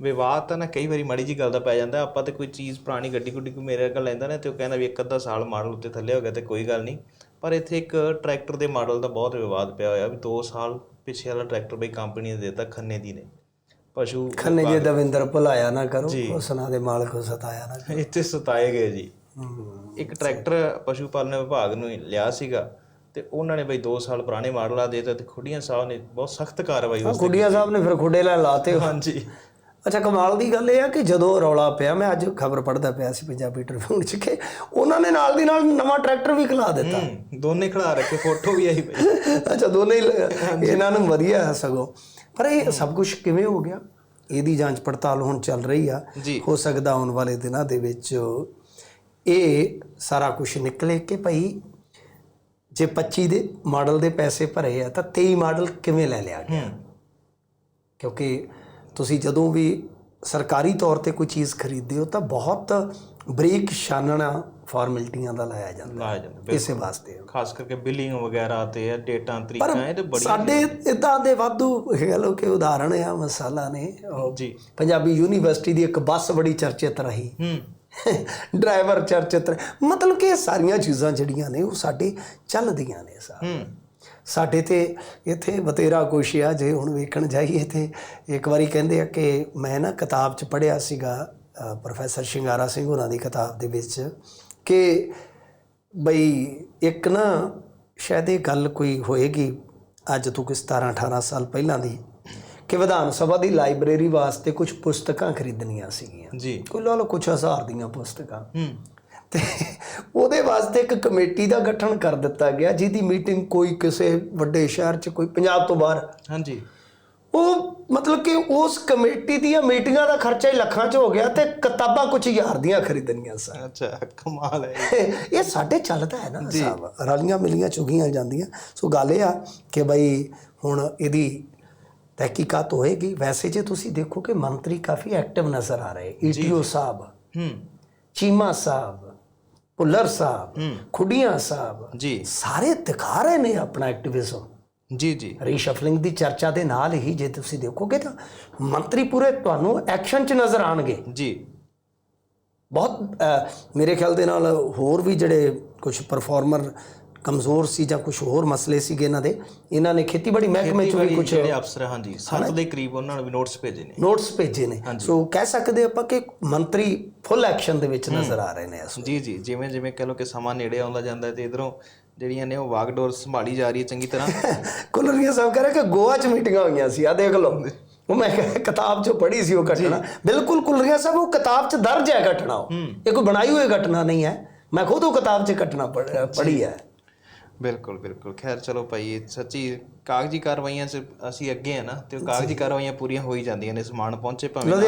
ਵਿਵਾਦ ਤਾਂ ਨਾ ਕਈ ਵਾਰੀ ਮਾੜੀ ਜੀ ਗੱਲ ਦਾ ਪੈ ਜਾਂਦਾ ਆਪਾਂ ਤੇ ਕੋਈ ਚੀਜ਼ ਪੁਰਾਣੀ ਗੱਡੀ ਗੁੱਡੀ ਕੋਈ ਮੇਰੇ ਕੋਲ ਲੈਂਦਾ ਨਾ ਤੇ ਉਹ ਕਹਿੰਦਾ ਵੀ ਇੱਕ ਅੱਧਾ ਸਾਲ ਮਾਡਲ ਉੱਤੇ ਥੱਲੇ ਹੋ ਗਿਆ ਤੇ ਕੋਈ ਗੱਲ ਨਹੀਂ। ਪਰ ਇੱਥੇ ਇੱਕ ਟਰੈਕਟਰ ਦੇ ਮਾਡਲ ਦਾ ਬਹੁਤ ਵਿਵਾਦ ਪਿਆ ਹੋਇਆ ਵੀ 2 ਸਾਲ ਪਿੱਛੇ ਵਾਲਾ ਟਰੈਕਟਰ ਬਈ ਕੰਪਨੀ ਨੇ ਦਿੱਤਾ ਖੰਨੇ ਦੀ ਨੇ। ਪਸ਼ੂ ਖੰਨੇ ਜੇ ਦਵਿੰਦਰ ਭੁਲਾਇਆ ਨਾ ਕਰੋ ਉਸਨਾ ਦੇ ਮਾਲਕ ਨੂੰ ਸਤਾਇਆ ਨਾ ਕਰੋ। ਇੱਥੇ ਸਤਾਏ ਗਏ ਜੀ। ਇੱਕ ਟਰੈਕਟਰ ਪਸ਼ੂ ਪਾਲਣ ਵਿਭਾਗ ਨੂੰ ਲਿਆ ਸੀਗਾ ਤੇ ਉਹਨਾਂ ਨੇ ਬਈ 2 ਸਾਲ ਪੁਰਾਣੇ ਮਾਡਲ ਆ ਦੇ ਦਿੱਤੇ ਤੇ ਖੁੱਡੀਆਂ ਸਾਹਿਬ ਨੇ ਬਹੁਤ ਸਖਤ ਕਾਰਵਾਈ ਉਸ ਖੁੱਡੀਆਂ ਸਾਹਿਬ ਨੇ ਫਿਰ ਖੁੱਡੇ ਲੈ ਲਾਤੇ। ਹਾਂਜੀ। ਅੱਛਾ ਕਮਾਲ ਦੀ ਗੱਲ ਇਹ ਆ ਕਿ ਜਦੋਂ ਰੌਲਾ ਪਿਆ ਮੈਂ ਅੱਜ ਖਬਰ ਪੜ੍ਹਦਾ ਪਿਆ ਸੀ ਪੰਜਾਬੀ ਟ੍ਰਿਬਿਊਨ ਚ ਕਿ ਉਹਨਾਂ ਨੇ ਨਾਲ ਦੀ ਨਾਲ ਨਵਾਂ ਟਰੈਕਟਰ ਵੀ ਖਿਲਾ ਦਿੱਤਾ। ਦੋਨੇ ਖੜਾ ਰੱਖੇ ਫੋਟੋ ਵੀ ਆਈ ਬਈ ਅੱਛਾ ਦੋਨੇ ਇਹਨਾਂ ਨੂੰ ਵਧੀਆ ਹੈ ਸਗੋਂ। ਪਰ ਇਹ ਸਭ ਕੁਝ ਕਿਵੇਂ ਹੋ ਗਿਆ? ਇਹਦੀ ਜਾਂਚ ਪੜਤਾਲ ਹੁਣ ਚੱਲ ਰਹੀ ਆ। ਹੋ ਸਕਦਾ ਆਉਣ ਵਾਲੇ ਦਿਨਾਂ ਦੇ ਵਿੱਚ ਇਹ ਸਾਰਾ ਕੁਝ ਨਿਕਲੇ ਕਿ ਭਾਈ ਜੇ 25 ਦੇ ਮਾਡਲ ਦੇ ਪੈਸੇ ਭਰੇ ਆ ਤਾਂ 23 ਮਾਡਲ ਕਿਵੇਂ ਲੈ ਲਿਆ ਗਿਆ? ਕਿਉਂਕਿ ਤੁਸੀਂ ਜਦੋਂ ਵੀ ਸਰਕਾਰੀ ਤੌਰ ਤੇ ਕੋਈ ਚੀਜ਼ ਖਰੀਦਦੇ ਹੋ ਤਾਂ ਬਹੁਤ ਬਰੀਕ ਛਾਨਣਾ ਫਾਰਮੈਲਿਟੀਆਂ ਦਾ ਲਾਇਆ ਜਾਂਦਾ ਲਾਇਆ ਜਾਂਦਾ ਇਸੇ ਵਾਸਤੇ। ਖਾਸ ਕਰਕੇ ਬਿਲਿੰਗ ਵਗੈਰਾ ਤੇ ਡੇਟਾ ਤਰੀਕਾ ਇਹ ਤੇ ਬੜੀ ਸਾਡੇ ਇਦਾਂ ਦੇ ਵਾਧੂ ਲਓ ਕਿ ਉਦਾਹਰਣ ਆ ਮਸਾਲਾ ਨੇ ਜੀ। ਪੰਜਾਬੀ ਯੂਨੀਵਰਸਿਟੀ ਦੀ ਇੱਕ ਬੱਸ ਬੜੀ ਚਰਚਿਤ ਰਹੀ। ਹੂੰ। ਡਰਾਈਵਰ ਚਰਚਿਤ। ਮਤਲਬ ਕਿ ਇਹ ਸਾਰੀਆਂ ਚੀਜ਼ਾਂ ਜਿਹੜੀਆਂ ਨੇ ਉਹ ਸਾਡੇ ਚੱਲਦੀਆਂ ਨੇ ਸਾ ਹੂੰ। ਸਾਡੇ ਤੇ ਇੱਥੇ ਬਤੇਰਾ ਕੁਛ ਆ ਜੇ ਹੁਣ ਵੇਖਣ ਜਾਈਏ ਤੇ ਇੱਕ ਵਾਰੀ ਕਹਿੰਦੇ ਆ ਕਿ ਮੈਂ ਨਾ ਕਿਤਾਬ 'ਚ ਪੜ੍ਹਿਆ ਸੀਗਾ ਪ੍ਰੋਫੈਸਰ ਸ਼ਿੰਗਾਰਾ ਸਿੰਘ ਹੋਰਾਂ ਦੀ ਕਿਤਾਬ ਦੇ ਵਿੱਚ ਕਿ ਬਈ ਇੱਕ ਨਾ ਸ਼ਾਇਦ ਇਹ ਗੱਲ ਕੋਈ ਹੋਏਗੀ ਅੱਜ ਤੋਂ ਕੋਈ 17 18 ਸਾਲ ਪਹਿਲਾਂ ਦੀ ਕਿ ਵਿਧਾਨ ਸਭਾ ਦੀ ਲਾਇਬ੍ਰੇਰੀ ਵਾਸਤੇ ਕੁਝ ਪੁਸਤਕਾਂ ਖਰੀਦਣੀਆਂ ਸੀਗੀਆਂ। ਜੀ। ਕੋਈ ਲਾ ਲਓ ਕੁਝ ਹਜ਼ਾਰ ਦੀਆਂ ਪੁਸਤਕਾਂ। ਹੂੰ। ਤੇ ਵਾਸਤੇ ਇੱਕ ਕਮੇਟੀ ਦਾ ਗਠਨ ਕਰ ਦਿੱਤਾ ਗਿਆ ਜਿਹਦੀ ਮੀਟਿੰਗ ਕੋਈ ਕਿਸੇ ਵੱਡੇ ਸ਼ਹਿਰ 'ਚ ਕੋਈ ਪੰਜਾਬ ਤੋਂ ਬਾਹਰ। ਹਾਂਜੀ। ਉਹ ਮਤਲਬ ਕਿ ਉਸ ਕਮੇਟੀ ਦੀਆਂ ਮੀਟਿੰਗਾਂ ਦਾ ਖਰਚਾ ਹੀ ਲੱਖਾਂ 'ਚ ਹੋ ਗਿਆ ਤੇ ਕਿਤਾਬਾਂ ਕੁਝ ਹਜ਼ਾਰ ਦੀਆਂ ਖਰੀਦਣੀਆਂ ਸਨ। ਅੱਛਾ ਕਮਾਲ ਹੈ। ਇਹ ਸਾਡੇ ਚੱਲਦਾ ਹੈ ਨਾ ਸਾਹਿਬ। ਰਲੀਆਂ ਮਿਲੀਆਂ ਚੁਗੀਆਂ ਜਾਂਦੀਆਂ। ਸੋ ਗੱਲ ਇਹ ਆ ਕਿ ਬਈ ਹੁਣ ਇਹਦੀ ਤਹਿਕੀਕਾਤ ਹੋਏਗੀ। ਵੈਸੇ ਜੇ ਤੁਸੀਂ ਦੇਖੋ ਕਿ ਮੰਤਰੀ ਕਾਫੀ ਐਕਟਿਵ ਨਜ਼ਰ ਆ ਰਹੇ। ਈਟੀਓ ਸਾਹਿਬ ਹੂੰ। ਚੀਮਾ ਸਾਹਿਬ ਭੁੱਲਰ ਸਾਹਿਬ ਖੁੱਡੀਆਂ ਸਾਹਿਬ ਜੀ। ਸਾਰੇ ਦਿਖਾ ਰਹੇ ਨੇ ਆਪਣਾ ਐਕਟਿਵਿਜ਼ਮ ਜੀ ਜੀ। ਰੀਸ਼ਫਲਿੰਗ ਦੀ ਚਰਚਾ ਦੇ ਨਾਲ ਹੀ ਜੇ ਤੁਸੀਂ ਦੇਖੋਗੇ ਤਾਂ ਮੰਤਰੀ ਪੂਰੇ ਤੁਹਾਨੂੰ ਐਕਸ਼ਨ 'ਚ ਨਜ਼ਰ ਆਣਗੇ ਜੀ। ਬਹੁਤ ਮੇਰੇ ਖਿਆਲ ਦੇ ਨਾਲ ਹੋਰ ਵੀ ਜਿਹੜੇ ਕੁਝ ਪਰਫਾਰਮਰ ਕਮਜ਼ੋਰ ਸੀ ਜਾਂ ਕੁਝ ਹੋਰ ਮਸਲੇ ਸੀਗੇ ਇਹਨਾਂ ਦੇ ਇਹਨਾਂ ਨੇ ਖੇਤੀਬਾੜੀ ਮਹਿਕਮੇ 'ਚ ਵੀ ਕੁਝ ਜਿਹੜੇ ਅਫਸਰ ਹਾਂਜੀ ਸੱਤ ਦੇ ਕਰੀਬ ਉਹਨਾਂ ਨੂੰ ਵੀ ਨੋਟਿਸ ਭੇਜੇ ਨੇ। ਨੋਟਸ ਭੇਜੇ ਨੇ। ਸੋ ਕਹਿ ਸਕਦੇ ਆਪਾਂ ਕਿ ਮੰਤਰੀ ਫੁੱਲ ਐਕਸ਼ਨ ਦੇ ਵਿੱਚ ਨਜ਼ਰ ਆ ਰਹੇ ਨੇ ਇਸ ਜੀ ਜੀ ਜਿਵੇਂ ਜਿਵੇਂ ਕਹ ਲੋ ਕਿ ਸਮਾਂ ਨੇੜੇ ਆਉਂਦਾ ਜਾਂਦਾ ਤੇ ਇਧਰੋਂ ਜਿਹੜੀਆਂ ਨੇ ਉਹ ਵਾਗਡੋਰ ਸੰਭਾਲੀ ਜਾ ਰਹੀ ਹੈ ਚੰਗੀ ਤਰ੍ਹਾਂ। ਕੁਲਰੀਆ ਸਾਹਿਬ ਕਹ ਰਹੇ ਕਿ ਗੋਆ 'ਚ ਮੀਟਿੰਗਾਂ ਹੋਈਆਂ ਸੀ ਆ ਦੇਖ ਲਓ। ਉਹ ਮੈਂ ਕਿਤਾਬ 'ਚੋਂ ਪੜ੍ਹੀ ਸੀ ਉਹ ਘਟਨਾ। ਬਿਲਕੁਲ ਕੁਲਰੀਆ ਸਾਹਿਬ ਉਹ ਕਿਤਾਬ 'ਚ ਦਰਜ ਹੈ ਘਟਨਾ ਉਹ। ਇਹ ਕੋਈ ਬਣਾਈ ਹੋਈ ਘਟਨਾ ਨਹੀਂ ਹੈ। ਮੈਂ ਖੁਦ ਉਹ ਕਿਤਾਬ 'ਚ ਘਟਨਾ ਪੜ੍ਹੀ ਹੈ। ਬਿਲਕੁਲ ਬਿਲਕੁਲ। ਖੈਰ ਚਲੋ ਭਾਈ ਸੱਚੀ ਕਾਗਜ਼ੀ ਕਾਰਵਾਈਆਂ 'ਚ ਅਸੀਂ ਅੱਗੇ ਆ ਨਾ ਤੇ ਉਹ ਕਾਗਜ਼ੀ ਕਾਰਵਾਈਆਂ ਪੂਰੀਆਂ ਹੋ ਹੀ ਜਾਂਦੀਆਂ ਨੇ ਸਮਾਨ ਪਹੁੰਚੇ ਭਾਵੇਂ ਨਾ